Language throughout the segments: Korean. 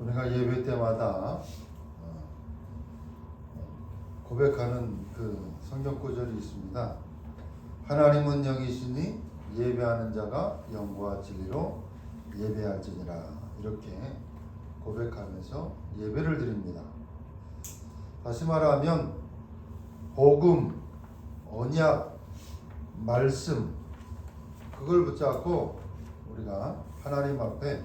우리가 예배 때마다 어, 고백하는 그 성경 구절이 있습니다. 하나님은 영이시니 예배하는 자가 영과 진리로 예배할지니라 이렇게 고백하면서 예배를 드립니다. 다시 말하면 복음, 언약, 말씀 그걸 붙잡고 우리가 하나님 앞에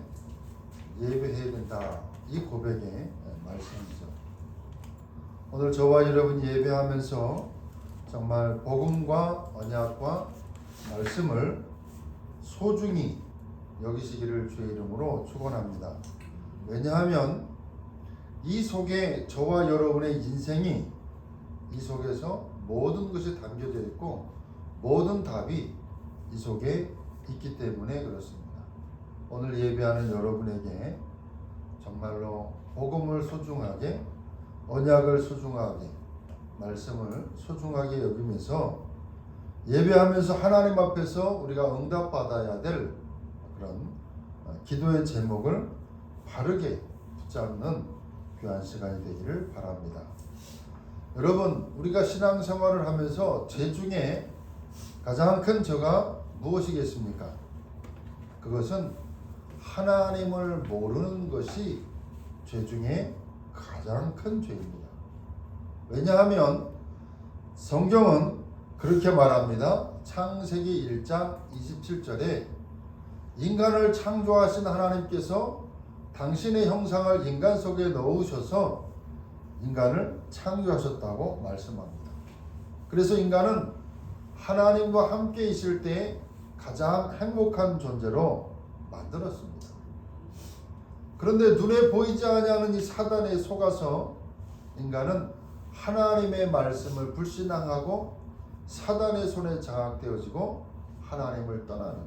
예배해야 된다. 이 고백의 말씀이죠. 오늘 저와 여러분 예배하면서 정말 복음과 언약과 말씀을 소중히 여기시기를 주의 이름으로 축원합니다. 왜냐하면 이 속에 저와 여러분의 인생이 이 속에서 모든 것이 담겨져 있고 모든 답이 이 속에 있기 때문에 그렇습니다. 오늘 예배하는 여러분에게 정말로 복음을 소중하게 언약을 소중하게 말씀을 소중하게 여기면서 예배하면서 하나님 앞에서 우리가 응답받아야 될 그런 기도의 제목을 바르게 붙잡는 귀한 시간이 되기를 바랍니다. 여러분, 우리가 신앙생활을 하면서 죄 중에 가장 큰 죄가 무엇이겠습니까? 그것은 하나님을 모르는 것이 죄 중에 가장 큰 죄입니다. 왜냐하면 성경은 그렇게 말합니다. 창세기 1장 27절에 인간을 창조하신 하나님께서 당신의 형상을 인간 속에 넣으셔서 인간을 창조하셨다고 말씀합니다. 그래서 인간은 하나님과 함께 있을 때 가장 행복한 존재로 만들었습니다. 그런데 눈에 보이지 아니하는 이 사단에 속아서 인간은 하나님의 말씀을 불신앙하고 사단의 손에 장악되어지고 하나님을 떠나는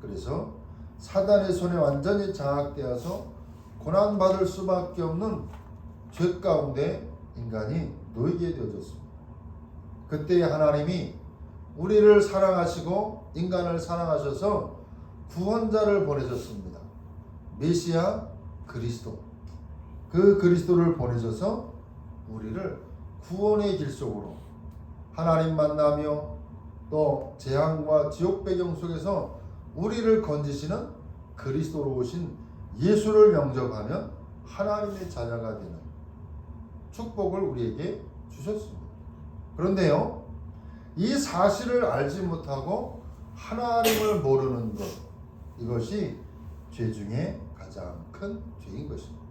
그래서 사단의 손에 완전히 장악되어서 고난 받을 수밖에 없는 죄 가운데 인간이 놓이게 되어졌습니다. 그때 하나님이 우리를 사랑하시고 인간을 사랑하셔서 구원자를 보내셨습니다. 메시아 그리스도. 그 그리스도를 보내셔서 우리를 구원의 길 속으로 하나님 만나며 또 재앙과 지옥 배경 속에서 우리를 건지시는 그리스도로 오신 예수를 영접하면 하나님의 자녀가 되는 축복을 우리에게 주셨습니다. 그런데요, 이 사실을 알지 못하고 하나님을 모르는 것, 이것이 죄 중에 가장 큰 죄인 것입니다.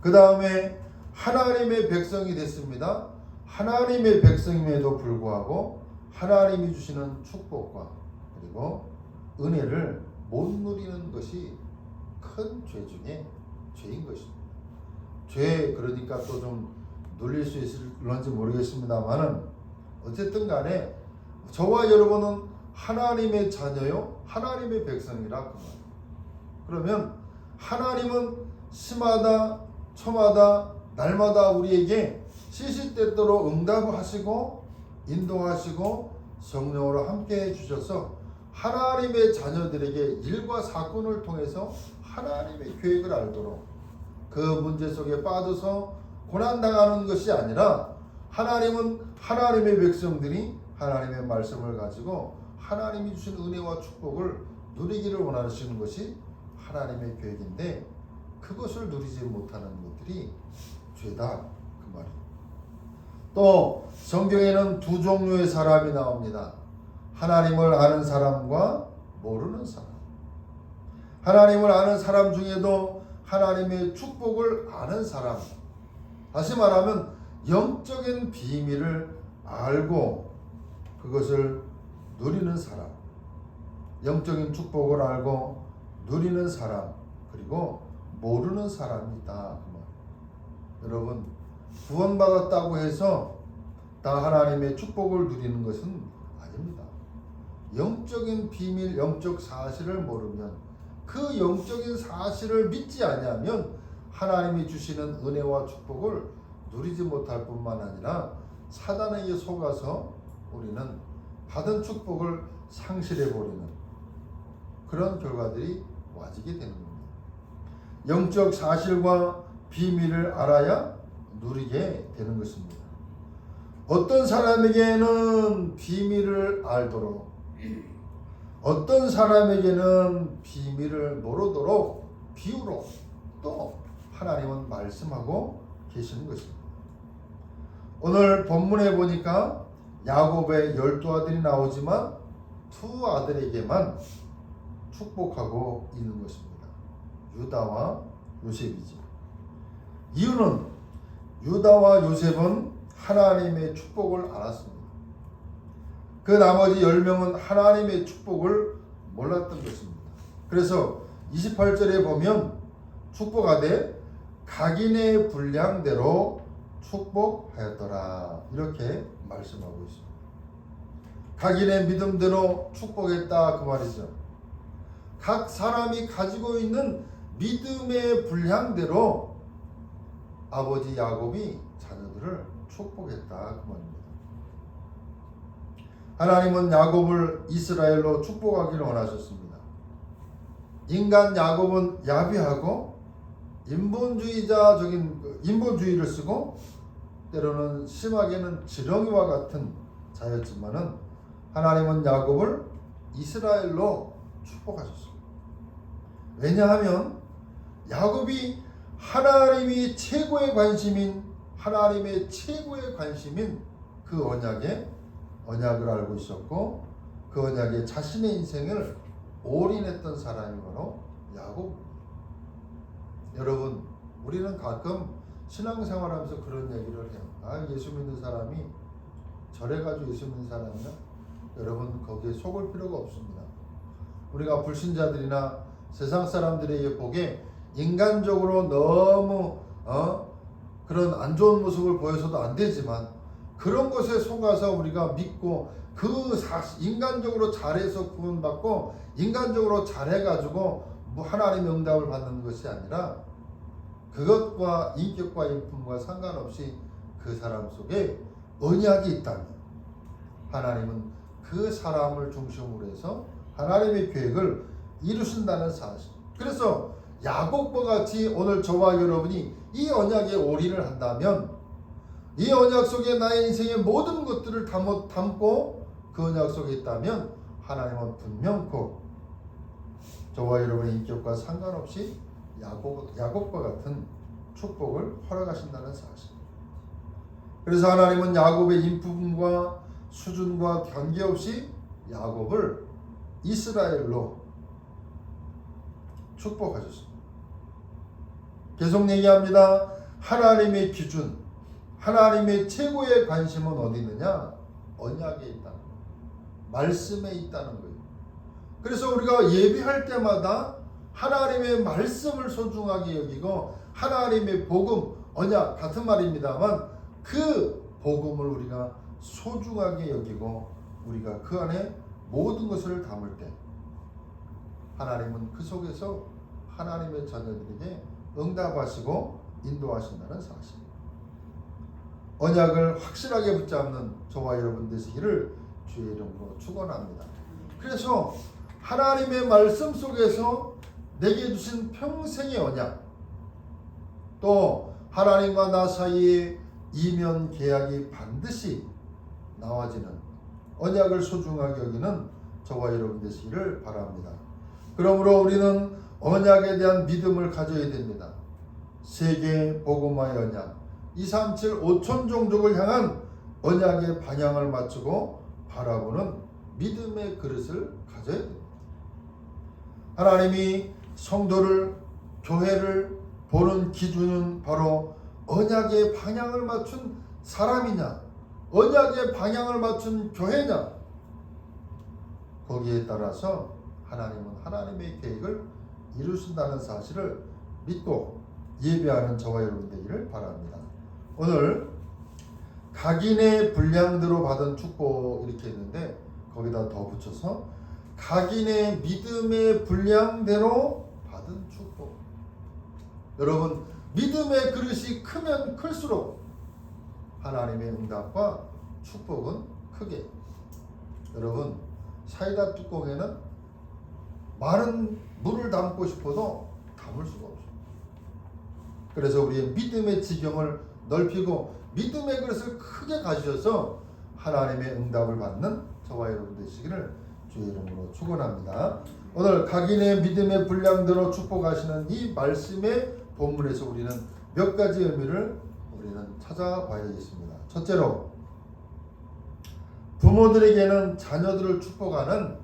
그 다음에 하나님의 백성이 됐습니다. 하나님의 백성임에도 불구하고 하나님이 주시는 축복과 그리고 은혜를 못 누리는 것이 큰 죄 중에 죄인 것입니다. 죄 그러니까 또 좀 눌릴 수 있을런지 모르겠습니다만은 어쨌든 간에 저와 여러분은 하나님의 자녀요 하나님의 백성이라 그 말. 그러면 하나님은 시마다 초마다 날마다 우리에게 시시때때로 응답하시고 인도하시고 성령으로 함께 해주셔서 하나님의 자녀들에게 일과 사건을 통해서 하나님의 계획을 알도록 그 문제 속에 빠져서 고난당하는 것이 아니라 하나님은 하나님의 백성들이 하나님의 말씀을 가지고 하나님이 주신 은혜와 축복을 누리기를 원하시는 것이 하나님의 계획인데 그것을 누리지 못하는 것들이 죄다 그 말이에요. 또 성경에는 두 종류의 사람이 나옵니다. 하나님을 아는 사람과 모르는 사람. 하나님을 아는 사람 중에도 하나님의 축복을 아는 사람. 다시 말하면 영적인 비밀을 알고 그것을 누리는 사람. 영적인 축복을 알고 누리는 사람. 그리고 모르는 사람이 있다. 여러분 구원받았다고 해서 다 하나님의 축복을 누리는 것은 아닙니다. 영적인 비밀, 영적 사실을 모르면 그 영적인 사실을 믿지 아니하면 하나님이 주시는 은혜와 축복을 누리지 못할 뿐만 아니라 사단에게 속아서 우리는 받은 축복을 상실해 버리는 그런 결과들이 와지게 되는 겁니다. 영적 사실과 비밀을 알아야 누리게 되는 것입니다. 어떤 사람에게는 비밀을 알도록 어떤 사람에게는 비밀을 모르도록 비유로 또 하나님은 말씀하고 계시는 것입니다. 오늘 본문에 보니까 야곱의 열두 아들이 나오지만 두 아들에게만 축복하고 있는 것입니다. 유다와 요셉이죠. 이유는 유다와 요셉은 하나님의 축복을 알았습니다. 그 나머지 10명은 하나님의 축복을 몰랐던 것입니다. 그래서 28절에 보면 축복하되 각인의 분량대로 축복하였더라. 이렇게 말씀하고 있습니다. 각인의 믿음대로 축복했다 그 말이죠. 각 사람이 가지고 있는 믿음의 분량대로 아버지 야곱이 자녀들을 축복했다 그 말입니다. 하나님은 야곱을 이스라엘로 축복하기를 원하셨습니다. 인간 야곱은 야비하고 인본주의자적인 그 인본주의를 쓰고 때로는 심하게는 지렁이와 같은 자였지만은 하나님은 야곱을 이스라엘로 축복하셨습니다. 왜냐하면 야곱이 하나님이 최고의 관심인 하나님의 최고의 관심인 그 언약에 언약을 알고 있었고 그 언약에 자신의 인생을 올인했던 사람이 바로 야곱. 여러분, 우리는 가끔 신앙생활하면서 그런 얘기를 해요. 아, 예수 믿는 사람이 절해가지고 예수 믿는 사람이나 여러분 거기에 속을 필요가 없습니다. 우리가 불신자들이나 세상 사람들에게 보기에 인간적으로 너무 어? 그런 안 좋은 모습을 보여서도 안 되지만 그런 것에 속아서 우리가 믿고 그 사, 인간적으로 잘해서 구원받고 인간적으로 잘해가지고 뭐 하나님의 응답을 받는 것이 아니라 그것과 인격과 인품과 상관없이 그 사람 속에 언약이 있다면 하나님은 그 사람을 중심으로 해서 하나님의 계획을 이루신다는 사실. 그래서 야곱과 같이 오늘 저와 여러분이 이 언약에 올인을 한다면 이 언약 속에 나의 인생의 모든 것들을 담고, 그 언약 속에 있다면 하나님은 분명코 저와 여러분의 인격과 상관없이 야곱, 야곱과 같은 축복을 허락하신다는 사실. 그래서 하나님은 야곱의 인품과 수준과 관계없이 야곱을 이스라엘로 축복하셨습니다. 계속 얘기합니다. 하나님의 기준, 하나님의 최고의 관심은 어디 있느냐? 언약에 거예요. 말씀에 있다는 거예요. 그래서 우리가 예배할 때마다 하나님의 말씀을 소중하게 여기고 하나님의 복음, 언약 같은 말입니다만 그 복음을 우리가 소중하게 여기고 우리가 그 안에 모든 것을 담을 때 하나님은 그 속에서 하나님의 자녀들에게 응답하시고 인도하신다는 사실. 언약을 확실하게 붙잡는 저와 여러분 되시기를 주의 이름으로 축원합니다. 그래서 하나님의 말씀 속에서 내게 주신 평생의 언약 또 하나님과 나 사이에 이면 계약이 반드시 나와지는 언약을 소중하게 여기는 저와 여러분 되시기를 바랍니다. 그러므로 우리는 언약에 대한 믿음을 가져야 됩니다. 세계 복음화의 언약, 237 5천 종족을 향한 언약의 방향을 맞추고 바라보는 믿음의 그릇을 가져야 됩니다. 하나님이 성도를 교회를 보는 기준은 바로 언약의 방향을 맞춘 사람이냐, 언약의 방향을 맞춘 교회냐. 거기에 따라서 하나님은 하나님의 계획을 이루신다는 사실을 믿고 예배하는 저와 여러분 되기를 바랍니다. 오늘 각인의 분량대로 받은 축복 이렇게 했는데 거기다 더 붙여서 각인의 믿음의 분량대로 받은 축복. 여러분 믿음의 그릇이 크면 클수록 하나님의 응답과 축복은 크게. 여러분 사이다 뚜껑에는 많은 물을 담고 싶어도 담을 수가 없어요. 그래서 우리의 믿음의 지경을 넓히고 믿음의 그릇을 크게 가지셔서 하나님의 응답을 받는 저와 여러분 되시기를 주의 이름으로 축원합니다. 오늘 각인의 믿음의 분량대로 축복하시는 이 말씀의 본문에서 우리는 몇 가지 의미를 우리는 찾아봐야겠습니다. 첫째로 부모들에게는 자녀들을 축복하는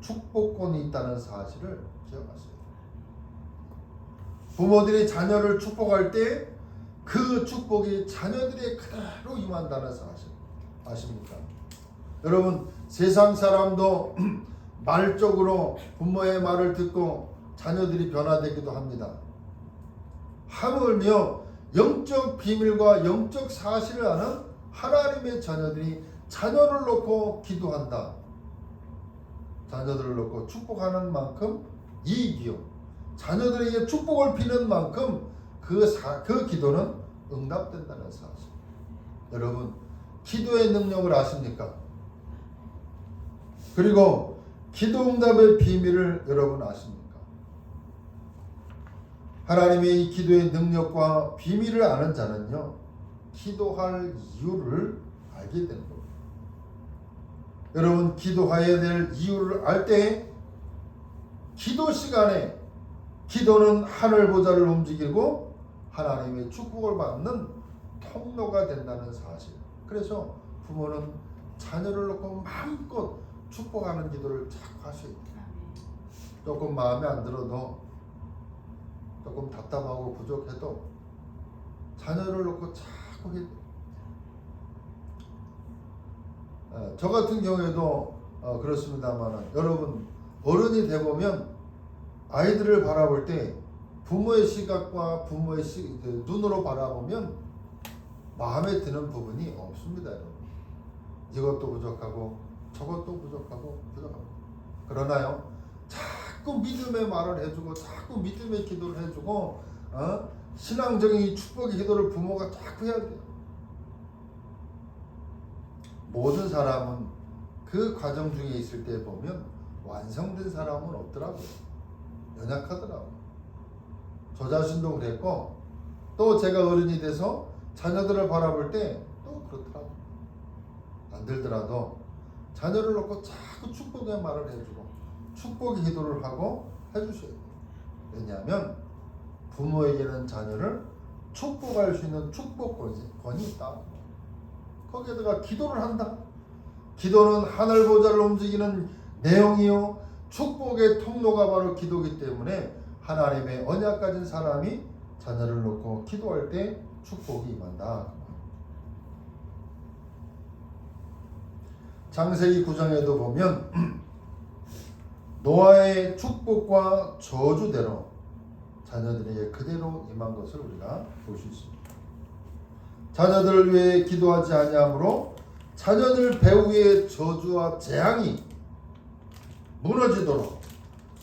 축복권이 있다는 사실을 기억하세요. 부모들이 자녀를 축복할 때 그 축복이 자녀들의 그대로 임한다는 사실 아십니까? 여러분 세상 사람도 말적으로 부모의 말을 듣고 자녀들이 변화되기도 합니다. 하물며 영적 비밀과 영적 사실을 아는 하나님의 자녀들이 자녀를 놓고 기도한다. 자녀들을 놓고 축복하는 만큼 이익이요. 자녀들에게 축복을 비는 만큼 그, 사, 그 기도는 응답된다는 사실. 여러분, 기도의 능력을 아십니까? 그리고 기도 응답의 비밀을 여러분 아십니까? 하나님의 이 기도의 능력과 비밀을 아는 자는요, 기도할 이유를 알게 되는 겁니다. 여러분, 기도해야 될 이유를 알 때, 기도 시간에 기도는 하늘 보좌를 움직이고 하나님의 축복을 받는 통로가 된다는 사실. 그래서 부모는 자녀를 놓고 마음껏 축복하는 기도를 자꾸 하셔야 돼요. 조금 마음에 안 들어도 조금 답답하고 부족해도 자녀를 놓고 자꾸 해. 어, 저 같은 경우에도 어, 그렇습니다만 여러분 어른이 돼 보면 아이들을 바라볼 때 부모의 시각과 부모의 시, 그 눈으로 바라보면 마음에 드는 부분이 없습니다. 여러분. 이것도 부족하고 저것도 부족하고 부족하고 그러나요? 자꾸 믿음의 말을 해주고 자꾸 믿음의 기도를 해주고 어? 신앙적인 축복의 기도를 부모가 자꾸 해야 돼요. 모든 사람은 그 과정 중에 있을 때 보면 완성된 사람은 없더라고요. 연약하더라고요. 저 자신도 그랬고 또 제가 어른이 돼서 자녀들을 바라볼 때 또 그렇더라고요. 안 들더라도 자녀를 놓고 자꾸 축복의 말을 해주고 축복의 기도를 하고 해주셔야 돼요. 왜냐하면 부모에게는 자녀를 축복할 수 있는 축복권이 있다. 거기에다가 기도를 한다. 기도는 하늘 보좌를 움직이는 내용이요. 축복의 통로가 바로 기도기 때문에 하나님의 언약 가진 사람이 자녀를 놓고 기도할 때 축복이 임한다. 장세기 9장에도 보면 노아의 축복과 저주대로 자녀들에게 그대로 임한 것을 우리가 볼 수 있습니다. 자녀들을 위해 기도하지 아니하므로 자녀들 배후의 저주와 재앙이 무너지도록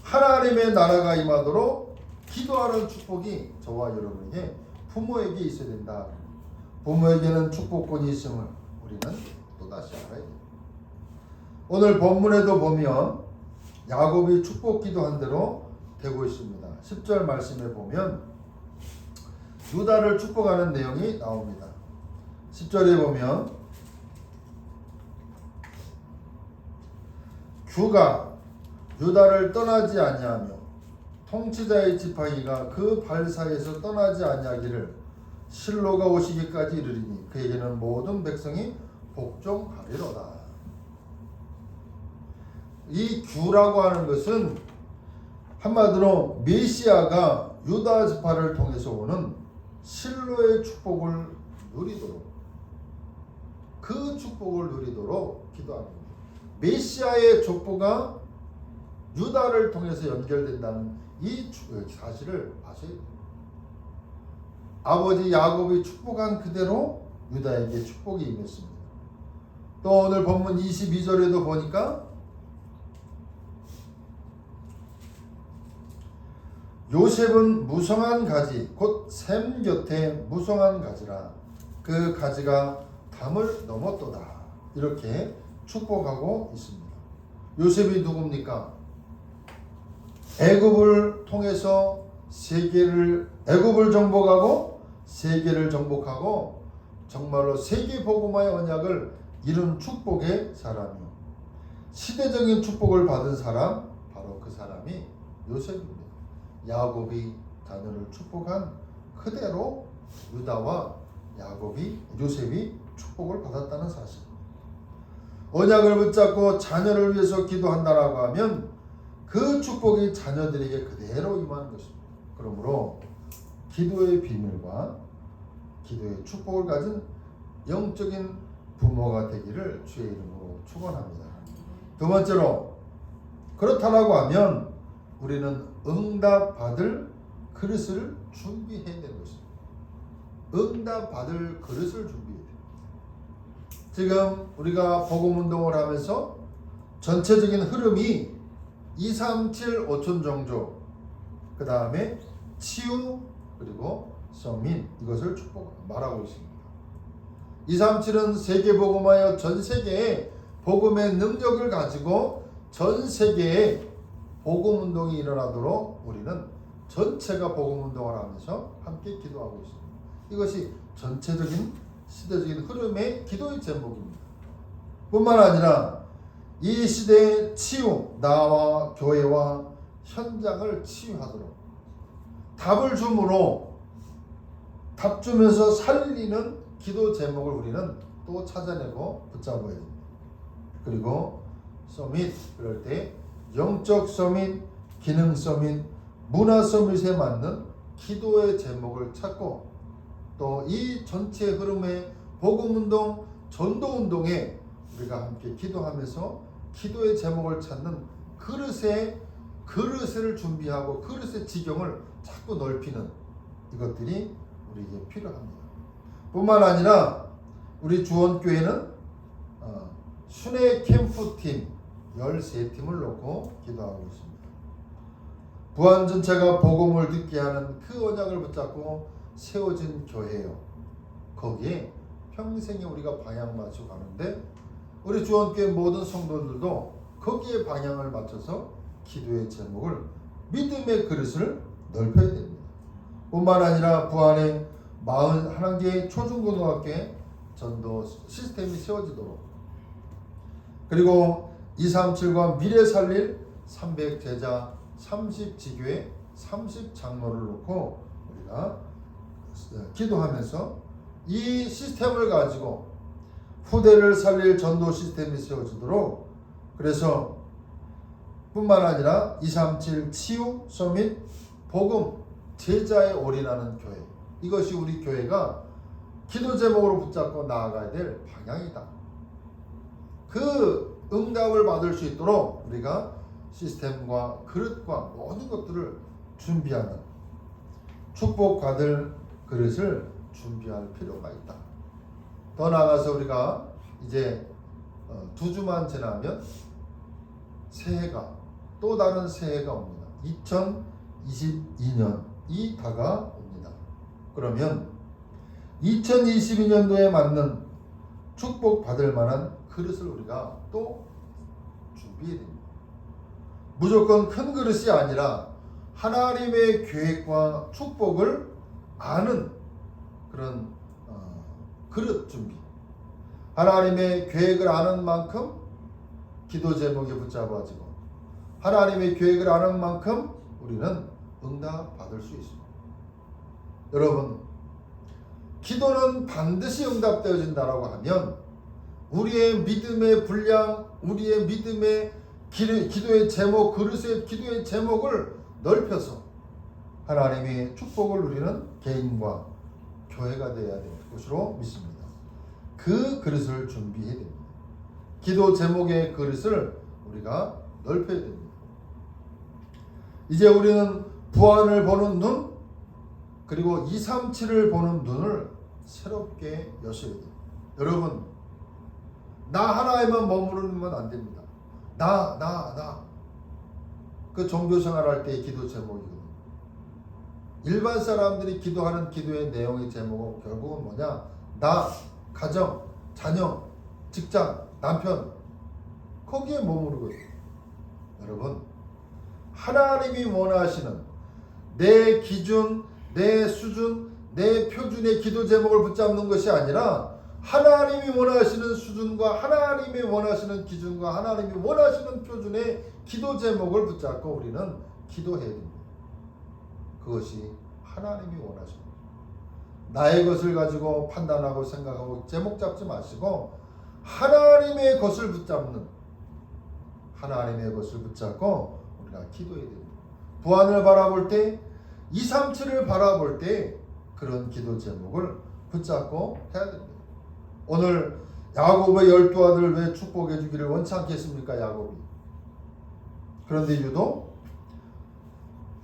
하나님의 나라가 임하도록 기도하는 축복이 저와 여러분에게 부모에게 있어야 된다. 부모에게는 축복권이 있음을 우리는 또다시 알아야 됩니다. 오늘 본문에도 보면 야곱이 축복 기도한 대로 되고 있습니다. 10절 말씀에 보면 유다를 축복하는 내용이 나옵니다. 10절에 보면 규가 유다를 떠나지 아니하며 통치자의 지팡이가 그 발사에서 떠나지 아니하기를 실로가 오시기까지 이르리니 그에게는 모든 백성이 복종하리로다. 이 규라고 하는 것은 한마디로 메시아가 유다 지파를 통해서 오는 실로의 축복을 누리도록 그 축복을 누리도록 기도하는 겁니다. 메시아의 족보가 유다를 통해서 연결된다는 이 사실을 아셔야 돼요. 아버지 야곱이 축복한 그대로 유다에게 축복이 임했습니다. 또 오늘 본문 22절에도 보니까 요셉은 무성한 가지 곧 샘 곁에 무성한 가지라 그 가지가 담을 넘었도다 이렇게 축복하고 있습니다. 요셉이 누굽니까? 애굽을 통해서 세계를 애굽을 정복하고 세계를 정복하고 정말로 세계 복음화의 언약을 이룬 축복의 사람이요. 시대적인 축복을 받은 사람 바로 그 사람이 요셉입니다. 야곱이 자녀를 축복한 그대로 유다와 야곱이 요셉이 축복을 받았다는 사실. 언약을 붙잡고 자녀를 위해서 기도한다라고 하면 그 축복이 자녀들에게 그대로 임하는 것입니다. 그러므로 기도의 비밀과 기도의 축복을 가진 영적인 부모가 되기를 주의 이름으로 축원합니다. 두 번째로 그렇다라고 하면 우리는 응답 받을 그릇을 준비해야 되는 것입니다. 응답 받을 그릇을 준비해야 돼요. 지금 우리가 복음 운동을 하면서 전체적인 흐름이 2, 3, 7, 5천 정조 그 다음에 치유 그리고 성민 이것을 축복 말하고 있습니다. 2, 3, 7은 세계 복음하여 전 세계에 복음의 능력을 가지고 전 세계에 복음 운동이 일어나도록 우리는 전체가 복음 운동을 하면서 함께 기도하고 있습니다. 이것이 전체적인 시대적인 흐름의 기도의 제목입니다. 뿐만 아니라 이 시대의 치유, 나와 교회와 현장을 치유하도록 답을 주므로 답 주면서 살리는 기도 제목을 우리는 또 찾아내고 붙잡아야 됩니다. 그리고 서밋 그럴 때 영적 서밋, 기능 서밋, 문화 서밋에 맞는 기도의 제목을 찾고 또 이 전체 흐름의 복음 운동, 전도 운동에 우리가 함께 기도하면서 기도의 제목을 찾는 그릇의 그릇을 준비하고 그릇의 지경을 자꾸 넓히는 이것들이 우리에게 필요합니다. 뿐만 아니라 우리 주원교회는 어, 순회 캠프팀 13팀을 놓고 기도하고 있습니다. 부안 전체가 복음을 듣게 하는 그 언약을 붙잡고 세워진 교회요. 거기에 평생에 우리가 방향 맞춰 가는데 우리 주원교회 모든 성도들도 거기에 방향을 맞춰서 기도의 제목을 믿음의 그릇을 넓혀야 됩니다. 뿐만 아니라 부안에 41개의 초중고등학교에 전도 시스템이 세워지도록 그리고 237과 미래 살릴 300 제자 30 지교회 30 장로를 놓고 우리가 기도하면서 이 시스템을 가지고 후대를 살릴 전도 시스템이 세워지도록 그래서 뿐만 아니라 237 치유 서밋 복음 제자에 올인하는 교회 이것이 우리 교회가 기도 제목으로 붙잡고 나아가야 될 방향이다. 그 응답을 받을 수 있도록 우리가 시스템과 그릇과 모든 것들을 준비하는 축복 받을 그릇을 준비할 필요가 있다. 더 나아가서 우리가 이제 어, 두 주만 지나면 새해가 또 다른 새해가 옵니다. 2022년이 다가옵니다. 그러면 2022년도에 맞는 축복 받을 만한 그릇을 우리가 또 준비해야 됩니다. 무조건 큰 그릇이 아니라 하나님의 계획과 축복을 아는 그런 어, 그릇 준비. 하나님의 계획을 아는 만큼 기도 제목에 붙잡아지고 하나님의 계획을 아는 만큼 우리는 응답 받을 수 있습니다. 여러분, 기도는 반드시 응답되어진다라고 하면 우리의 믿음의 분량, 우리의 믿음의 기도의 제목, 그릇의 기도의 제목을 넓혀서 하나님의 축복을 누리는 개인과 교회가 되어야 될 것으로 믿습니다. 그 그릇을 준비해야 됩니다. 기도 제목의 그릇을 우리가 넓혀야 됩니다. 이제 우리는 부안을 보는 눈, 그리고 237을 보는 눈을 새롭게 여셔야 됩니다. 여러분, 나 하나에만 머무르면 안 됩니다. 나, 나, 나. 그 종교 생활 할 때의 기도 제목이거든요. 일반 사람들이 기도하는 기도의 내용의 제목은 결국은 뭐냐? 나, 가정, 자녀, 직장, 남편. 거기에 머무르거든요. 여러분, 하나님이 원하시는 내 기준, 내 수준, 내 표준의 기도 제목을 붙잡는 것이 아니라 하나님이 원하시는 수준과 하나님이 원하시는 기준과 하나님이 원하시는 표준의 기도 제목을 붙잡고 우리는 기도해야 됩니다. 그것이 하나님이 원하시는. 나의 것을 가지고 판단하고 생각하고 제목 잡지 마시고 하나님의 것을 붙잡는 하나님의 것을 붙잡고 우리가 기도해야 됩니다. 부안을 바라볼 때 2, 3, 7을 바라볼 때 그런 기도 제목을 붙잡고 해야 됩니다. 오늘 야곱의 열두 아들 왜 축복해 주기를 원치 않겠습니까? 야곱이. 그런데 유독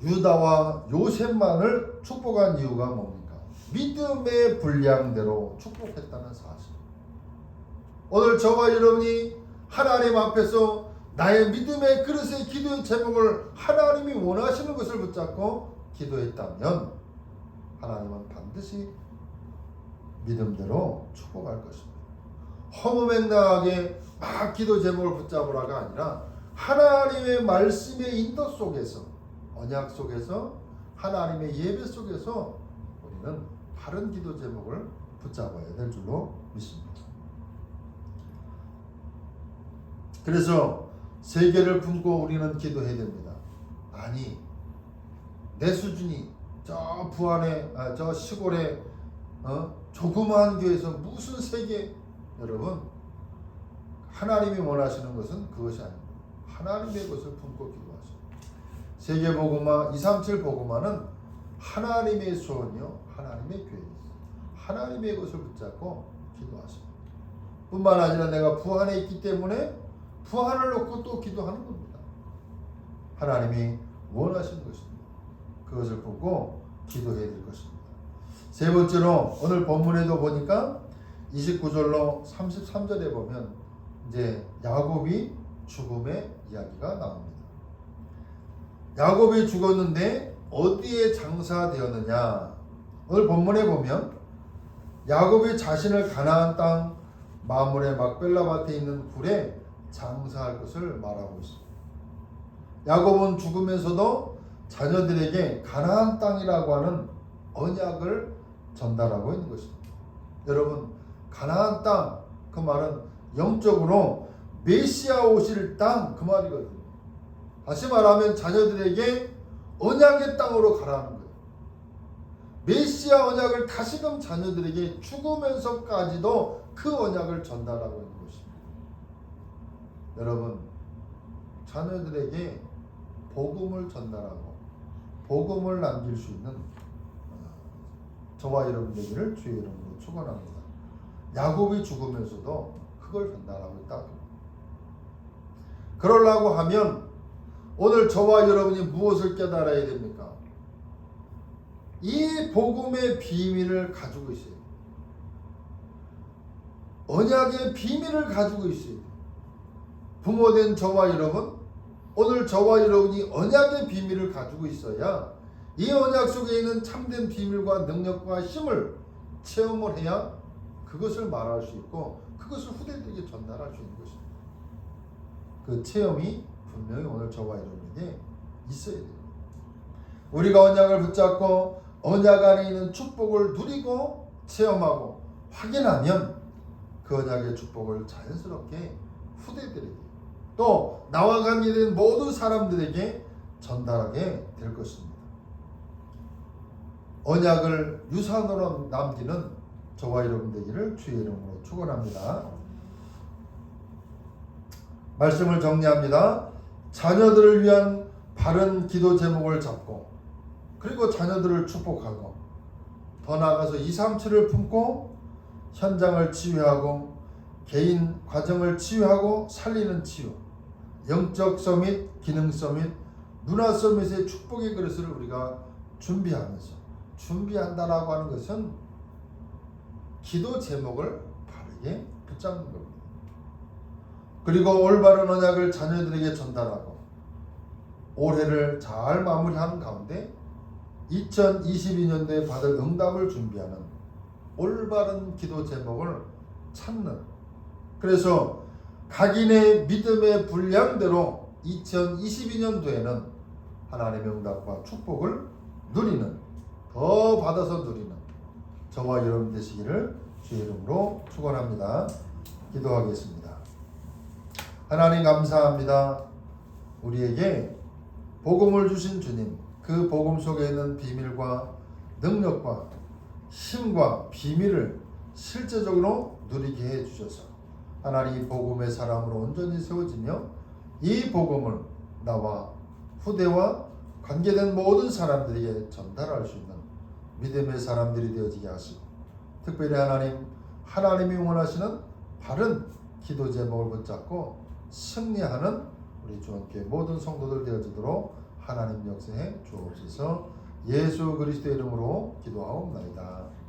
유다와 요셉만을 축복한 이유가 뭡니까? 믿음의 분량대로 축복했다는 사실. 오늘 저와 여러분이 하나님 앞에서 나의 믿음의 그릇의 기도의 제목을 하나님이 원하시는 것을 붙잡고 기도했다면 하나님은 반드시 믿음대로 축복할 것입니다. 허무맹랑하게 막 기도 제목을 붙잡으라가 아니라 하나님의 말씀의 인도 속에서 언약 속에서 하나님의 예배 속에서 우리는 다른 기도 제목을 붙잡아야 될 줄로 믿습니다. 그래서 세계를 품고 우리는 기도해야 됩니다. 아니 내 수준이 저 부안에 아, 저 시골에 어? 조그마한 교회에서 무슨 세계 여러분 하나님이 원하시는 것은 그것이 아닙니다. 하나님의 것을 품고 기도하시오. 세계 복음화 237 복음화는 하나님의 소원이요 하나님의 교회입니다. 하나님의 것을 붙잡고 기도하십니다. 뿐만 아니라 내가 부안에 있기 때문에 부안을 놓고 또 기도하는 겁니다. 하나님이 원하시는 것입니다. 그것을 보고 기도해야 될 것입니다. 세 번째로 오늘 본문에도 보니까 29절로 33절에 보면 이제 야곱이 죽음의 이야기가 나옵니다. 야곱이 죽었는데 어디에 장사되었느냐? 오늘 본문에 보면 야곱이 자신을 가나안 땅 마물의 막벨라 밭에 있는 굴에 장사할 것을 말하고 있습니다. 야곱은 죽으면서도 자녀들에게 가나안 땅이라고 하는 언약을 전달하고 있는 것입니다. 여러분 가나안 땅 그 말은 영적으로 메시아 오실 땅 그 말이거든요. 다시 말하면 자녀들에게 언약의 땅으로 가라는 거예요. 메시아 언약을 다시금 자녀들에게 죽으면서까지도 그 언약을 전달하고 있는 것입니다. 여러분 자녀들에게 복음을 전달하고 복음을 남길 수 있는 어, 저와 여러분 되기를 주의 이름으로 축원합니다. 야곱이 죽으면서도 그걸 전달하고 있다. 그러려고 하면 오늘 저와 여러분이 무엇을 깨달아야 됩니까? 이 복음의 비밀을 가지고 있어야 돼요. 언약의 비밀을 가지고 있어야 돼요. 부모된 저와 여러분, 오늘 저와 여러분이 언약의 비밀을 가지고 있어야 이 언약 속에 있는 참된 비밀과 능력과 힘을 체험을 해야 그것을 말할 수 있고 그것을 후대들에게 전달할 수 있는 것입니다. 그 체험이 분명히 오늘 저와 여러분에게 있어야 됩니다. 우리가 언약을 붙잡고 언약 안에 있는 축복을 누리고 체험하고 확인하면 그 언약의 축복을 자연스럽게 후대들에게 또 나와 관계된 모든 사람들에게 전달하게 될 것입니다. 언약을 유산으로 남기는 저와 여러분 되기를 주의 이름으로 축원합니다. 말씀을 정리합니다. 자녀들을 위한 바른 기도 제목을 잡고 그리고 자녀들을 축복하고 더 나아가서 2, 3, 7을 품고 현장을 치유하고 개인 과정을 치유하고 살리는 치유 영적 서밋, 기능 서밋, 문화 서밋의 축복의 그릇을 우리가 준비하면서 준비한다라고 하는 것은 기도 제목을 바르게 붙잡는 겁니다. 그리고 올바른 언약을 자녀들에게 전달하고 올해를 잘 마무리하는 가운데 2022년도에 받을 응답을 준비하는 올바른 기도 제목을 찾는 그래서 각인의 믿음의 분량대로 2022년도에는 하나님의 응답과 축복을 누리는 더 받아서 누리는 저와 여러분 되시기를 주의 이름으로 축원합니다. 기도하겠습니다. 하나님 감사합니다. 우리에게 복음을 주신 주님, 그 복음 속에 있는 비밀과 능력과 힘과 비밀을 실제적으로 누리게 해 주셔서 하나님 복음의 사람으로 온전히 세워지며 이 복음을 나와 후대와 관계된 모든 사람들에게 전달할 수 있는 믿음의 사람들이 되어지게 하시고 특별히 하나님 하나님이 원하시는 바른 기도 제목을 붙잡고 승리하는 우리 주원교회 모든 성도들 되어지도록 하나님 역사에 주옵소서 예수 그리스도의 이름으로 기도하옵나이다.